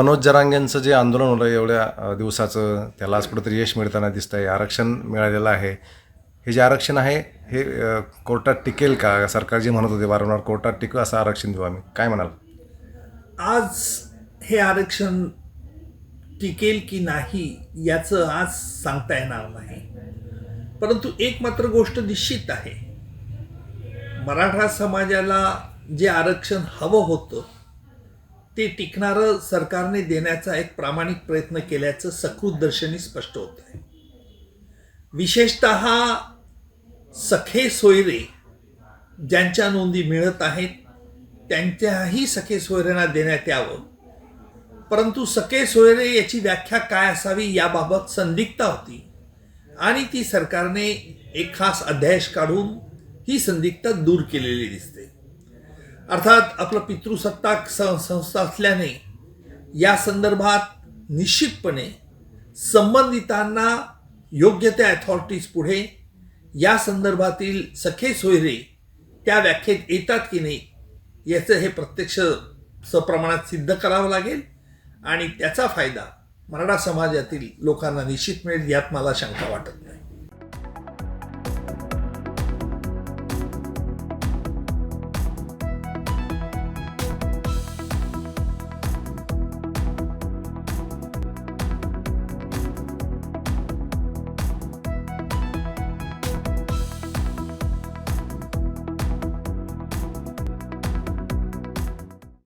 मनोज जरांगेंचं जे आंदोलन होलं एवढ्या दिवसाचं त्याला आज कुठंतरी यश मिळताना दिसतं आहे आरक्षण मिळालेलं आहे. हे जे आरक्षण आहे हे कोर्टात टिकेल का? सरकार जे म्हणत होते वारंवार कोर्टात टिकू असं आरक्षण देऊ आम्ही. काय म्हणाल? आज हे आरक्षण टिकेल की नाही याचं आज सांगता येणार नाही. परंतु एक मात्र गोष्ट निश्चित आहे. मराठा समाजाला जे आरक्षण हवं होतं ते टिकणारं सरकारने देण्याचा एक प्रामाणिक प्रयत्न केल्याचं सकृत दर्शनी स्पष्ट होत आहे. विशेषत सखे सोयरे ज्यांच्या नोंदी मिळत आहेत त्यांच्याही सखे सोयऱ्यांना देण्यात यावं. परंतु सखे सोयरे याची व्याख्या काय असावी याबाबत संदिग्धता होती आणि ती सरकारने एक खास अध्यादेश काढून ही संदिग्धता दूर केलेली दिसते. अर्थात आपलं पितृसत्ताक स- संस्था असल्याने या संदर्भात निश्चितपणे संबंधितांना योग्य त्या अथॉरिटीज पुढे या संदर्भातील सखे सोयरे त्या व्याख्येत येतात की नाही याचं हे प्रत्यक्ष सप्रमाणात सिद्ध करावं लागेल आणि त्याचा फायदा मराठा समाजातील लोकांना निश्चित मिळेल यात मला शंका वाटत नाही.